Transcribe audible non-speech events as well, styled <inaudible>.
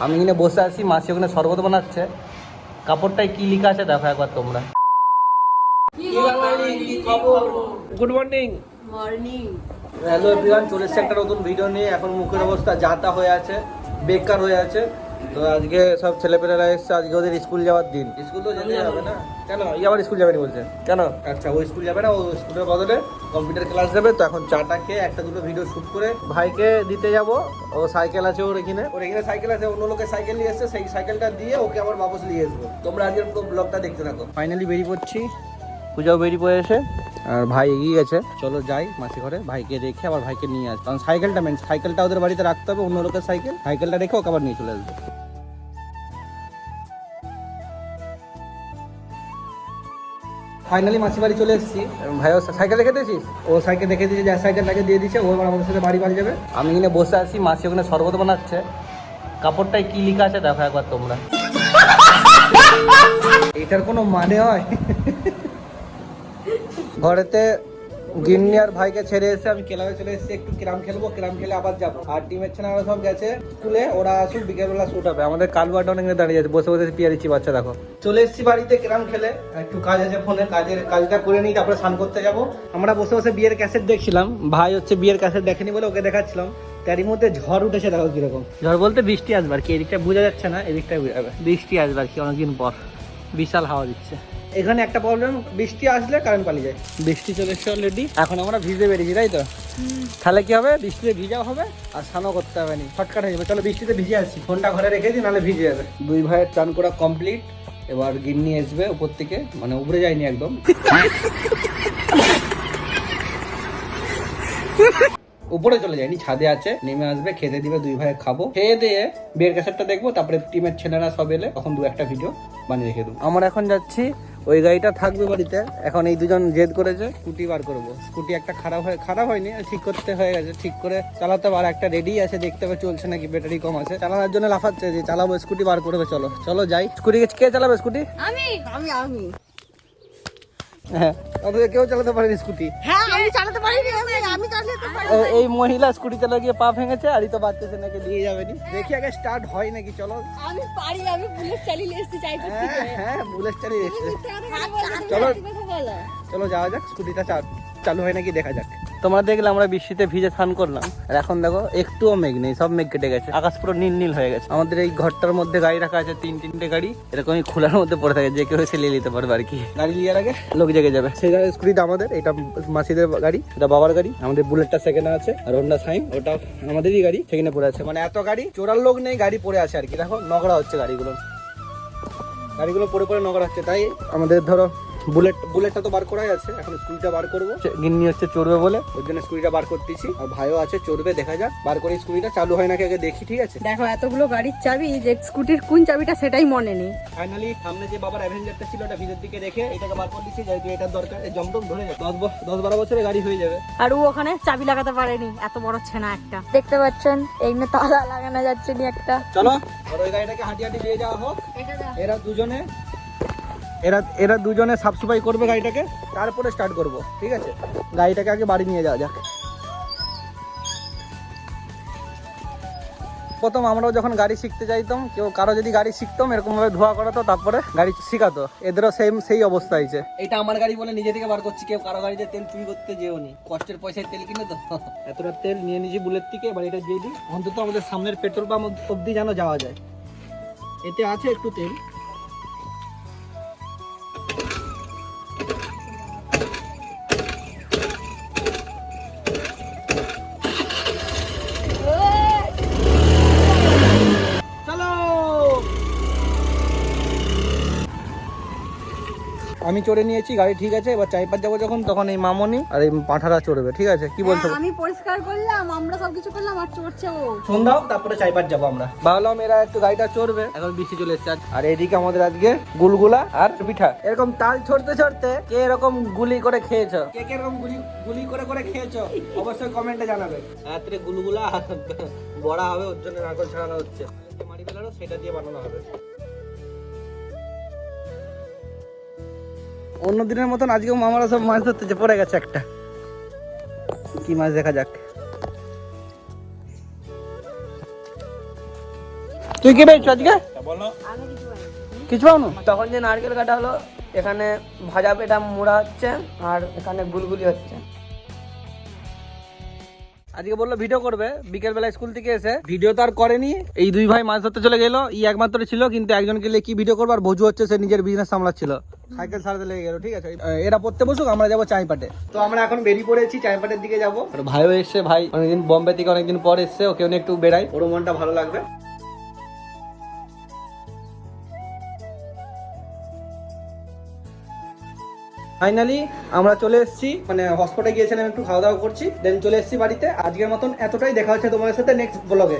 আমি এখানে বসে আছি মাসি ওখানে শরবত বানাচ্ছে। কাপড়টায় কি লিখা আছে দেখো একবার তোমরা। Good morning morning hello everyone চলে এসছে একটা নতুন ভিডিও নিয়ে। এখন মুখের অবস্থা যাতা হয়ে আছে বেকার হয়ে আছে। তো আজকে সব ছেলেপেলেরা এসছে আজকে ওদের স্কুল যাওয়ার দিন। স্কুল তো যেতে হবে না। কেন? ই আবার স্কুল যাবে না বলছে কেন? আচ্ছা ও স্কুল যাবে না ও স্কুলের বদলে কম্পিউটার ক্লাস যাবে তো এখন চাটা খেয়ে একটা দুটো ভিডিও শুট করে ভাইকে দিতে যাব। ও সাইকেল আছে ওর এখানে। ওর এখানে সাইকেল আছে অন্য লোকের সাইকেল নিয়ে এসছে সেই সাইকেলটা দিয়ে ওকে আবার বাপস নিয়ে আসব। তোমরা আজকের পুরো ব্লগটা দেখতে থাকো। ফাইনালি বেরিয়ে পড়ছি। পূজাও বেরিয়ে পড়ে এসে আর ভাই এগিয়ে গেছে। চলো যাই মাসি ঘরে ভাইকে রেখে আবার ভাইকে নিয়ে আসব। কারণ সাইকেলটা মেন সাইকেলটা ওদের বাড়িতে রাখতে হবে অন্য লোকের সাইকেল সাইকেলটা রেখে ওকে আবার নিয়ে চলে আসব। ফাইনালি মাসি বাড়ি চলে এসেছি। ভাইও সাইকেল রেখে দিয়েছিস? ও সাইকেল রেখে দিয়েছে যার সাইকেলটাকে দিয়ে দিয়েছে ও এবার আমাদের সাথে বাড়ি বাড়ি যাবে। আমি এখানে বসে আছি মাসি ওখানে শরবত বানাচ্ছে। কাপড়টায় কি লেখা আছে দেখো একবার তোমরা। এটার কোনো মানে হয়? ঘরেতে গিন্নি আর ভাইকে ছেড়ে এসে আমি ক্লাবে চলে এসেছি, একটু ক্রাম খেলব ক্রাম খেলে আবার যাব। আর টিমের ছেলেরা সব গেছে, স্কুলে ওরা আসুক, বিকেলবেলা শুট হবে। আমাদের কালবাটা অনেক দাঁড়িয়ে আছে, বসে বসে পিয়া দিচ্ছি বাচ্চা দেখো। চলে এসেছি বাড়িতে ক্রাম খেলে, একটু কাজ আছে ফোনে, কাজের কাজটা করে নিই, তারপরে স্নান করতে যাব। আমরা বসে বসে বিয়ের ক্যাসেট দেখছিলাম, ভাই হচ্ছে বিয়ের ক্যাসেট দেখেনি বলে ওকে দেখাচ্ছিলাম। তারই মধ্যে ঝড় উঠেছে, দেখো কীরকম। ঝড় বলতে বৃষ্টি আসবে আর কি, এদিকটা বোঝা যাচ্ছে না, এদিকটা বৃষ্টি আসবে আর কি, অনেকদিন পর। বিশাল হাওয়া দিচ্ছে। এখানে একটা প্রবলেম বৃষ্টি আসলে কারেন্ট পালিয়ে যায়। বৃষ্টি চলে এসছে অলরেডি এখন আমরা ভিজে বেরিয়েছি তাই তো? তাহলে কি হবে? বৃষ্টিতে ভিজাও হবে আর স্নানও করতে হবে না। শর্টকাট হয়ে যাবে। চলো বৃষ্টিতে ভিজে আসছি ফোনটা ঘরে রেখে দিই নাহলে ভিজে যাবে। দুই ভাইয়ের চান করা কমপ্লিট এবার গিন্নি আসবে উপর থেকে মানে উপরে যায়নি একদম। উপরে চলে যায়নি ছাদে আছে। নেমে আসবে খেতে দিবে দুই ভাই খাব। খেয়ে দিয়ে বিয়ের ক্যাসেটটা দেখব তারপরে টিমের ছেলেরা সব এলে তখন দু একটা ভিডিও বানিয়ে রেখে দেবো। আমরা এখন যাচ্ছি ওই গাড়িটা থাকবে বাড়িতে। এখন এই দুজন জেদ করেছে স্কুটি বার করব। স্কুটি একটা খারাপ হয়ে খারাপ হয়নি ঠিক করতে হয়ে গেছে। ঠিক করে চালাতে পারে আর একটা রেডি আছে দেখতে হবে চলছে নাকি ব্যাটারি কম আছে। চালানোর জন্য লাফাচ্ছে যে চালাবো স্কুটি বার করবে চলো। চলো যাই। স্কুটি কে চালাবে স্কুটি? আমি। আমি আমি। হ্যাঁ। অথচ কেউ চালাতে পারেনি স্কুটি। হ্যাঁ আমি চালাতে পারি আমি চালাতে পারি এই মহিলা স্কুটি চালা গিয়ে পা ভেঙেছে আর তো বাচ্চা নাকি দিয়ে যাবে নি দেখি আগে স্টার্ট হয় নাকি চলো। আমি পারি আমি বুলেট চালিয়ে এসেছি চাই হ্যাঁ হ্যাঁ বুলেট চালিয়ে এসছে। চলো চলো। যাওয়া যাক স্কুটিটা চালু হয় নাকি দেখা যাক। তোমরা দেখলে আমরা বৃষ্টিতে ভিজে স্নান করলাম। আর এখন দেখো একটুও মেঘ নেই সব মেঘ কেটে গেছে। আকাশ পুরো নীল নীল হয়ে গেছে। আমাদের এই ঘরটার মধ্যে গাড়ি রাখা আছে তিন তিনটে গাড়ি। এরকমই খোলার মধ্যে পড়ে থাকে যে কেউ এসে নিয়ে নিতে পারবে আর কি। গাড়ি লিয়ার আগে? লোক জেগে যাবে। সেই স্কুটিটা আমাদের এটা মাসিদের গাড়ি এটা বাবার গাড়ি। আমাদের বুলেটটা সেকেন্ডে আছে আর হোন্ডা সাইন ওটা আমাদেরই গাড়ি সেখানে পড়ে আছে। মানে এত গাড়ি চোরার লোক নেই গাড়ি পড়ে আছে আর কি। দেখো নগড়া হচ্ছে গাড়িগুলো। গাড়িগুলো পড়ে পড়ে নোংরা হচ্ছে তাই আমাদের ধরো বুলেট বুলেটটা তো বার করাই আছে এখন স্কুটিটা বার করব। গিন্নি হচ্ছে চড়বে বলে। ওর জন্য স্কুটিটা বার করতেছি। আর ভাইও আছে চড়বে দেখা যাক। বার করে স্কুটিটা চালু হয় নাকি আগে দেখি ঠিক আছে? দেখো এতগুলো গাড়ির চাবি যে স্কুটির কোন চাবিটা সেটাই মনে নেই। ফাইনালি সামনে যে বাবার অ্যাভেঞ্জারটা ছিল ওটা ভিতর দিকে রেখে এটাকে বার করে দিচ্ছি যেহেতু এটার দরকার এই জমটম ধরে যাবে দশ দশ বারো বছরে গাড়ি হয়ে যাবে। আর ও ওখানে চাবি লাগাতে পারেনি এত বড় ছেনা একটা। দেখতে পাচ্ছেন এই না তালা লাগানো যাচ্ছে নি একটা। চলো আর ওই গাড়িটাকে হাঁটি হাঁটি নিয়ে যাওয়া হোক। এরা দুজনে এরা এরা দুজনে সাফ সাফাই করবে গাড়িটাকে তারপরে স্টার্ট করব ঠিক আছে? গাড়িটাকে আগে বাড়ি নিয়ে যাওয়া যাক। প্রথম আমরাও যখন গাড়ি শিখতে চাইতাম কেউ কারও যদি গাড়ি শিখতাম এরকম ভাবে ধোয়া করাতো তারপরে গাড়ি শিখাতো। এদেরও সেম সেই অবস্থা হয়েছে। এটা আমার গাড়ি বলে নিজে থেকে বার করছি কেউ কারও গাড়িতে তেল চুরি করতে যেও নি। কষ্টের পয়সায় তেল কিনে তো। <laughs> এতটা তেল নিয়ে নিয়েছি বুলেট থেকে এবার এটা দিয়ে দিই। অন্তত আমাদের সামনের পেট্রোল পাম্প অব্দি যেন যাওয়া যায়। এতে আছে একটু তেল। আমি চড়ে নিয়েছি গাড়ি ঠিক আছে এবার চাইপার যাব যখন তখন এই মামনি আর এই পাঠারা চড়বে ঠিক আছে? কি বলছো? আমি পরিষ্কার করলাম আমরা সবকিছু করলাম আর চড়ছে ও। সন্ধ্যা হোক তারপরে চাইপার যাব আমরা। ভাবলাম এরা একটু গাড়িটা চড়বে। এখন বৃষ্টি চলে এসছে আর এদিকে আমাদের আজকে গুলগুলা আর পিঠা। এরকম তাল ছড়তে ছড়তে কে এরকম গুলি করে খেয়েছো? কে কে এরকম গুলি গুলি করে করে খেয়েছো? অবশ্যই কমেন্টে জানাবে। রাত্রে গুলগুলা বড়া হবে ওর জন্য নারকল ছাড়ানো হচ্ছে। মারি ফেলানো সেটা দিয়ে বানানো হবে। অন্য দিনের মতন আজকেও মামারা সব মাছ ধরতেছে পড়ে গেছে একটা। কি মাছ দেখা যাক। তুই কি পেয়েছ আজকে? কিছু পাও তখন যে নারকেল কাটা হলো এখানে ভাজা পেটা মোড়া হচ্ছে আর এখানে গুলগুলি হচ্ছে। আজকে বলল ভিডিও করবে বিকেল বেলা স্কুল থেকে এসে। ভিডিও তো আর করেনি। এই দুই ভাই মাছ ধরতে চলে গেলো ই একমাত্র ছিল কিন্তু একজন গেলে কি ভিডিও করব আর ভোজু হচ্ছে সে নিজের বিজনেস সামলাচ্ছিল। সাইকেল সারাতে লেগে গেল ঠিক আছে? এরা পড়তে বসুক আমরা যাব চাইপাটে। তো আমরা এখন বেরিয়ে পড়েছি চাইপাটের দিকে যাব। ভাইও এসছে ভাই অনেকদিন বম্বে থেকে অনেকদিন পর এসছে ওকে একটু বেড়াই। ওর মনটা ভালো লাগবে। ফাইনালি আমরা চলে এসেছি মানে হসপিটালে গিয়েছিলাম, একটু খাওয়া দাওয়া করছি দেন চলে এসেছি বাড়িতে। আজকের মতন এতটাই, দেখা হচ্ছে তোমাদের সাথে নেক্সট ব্লগে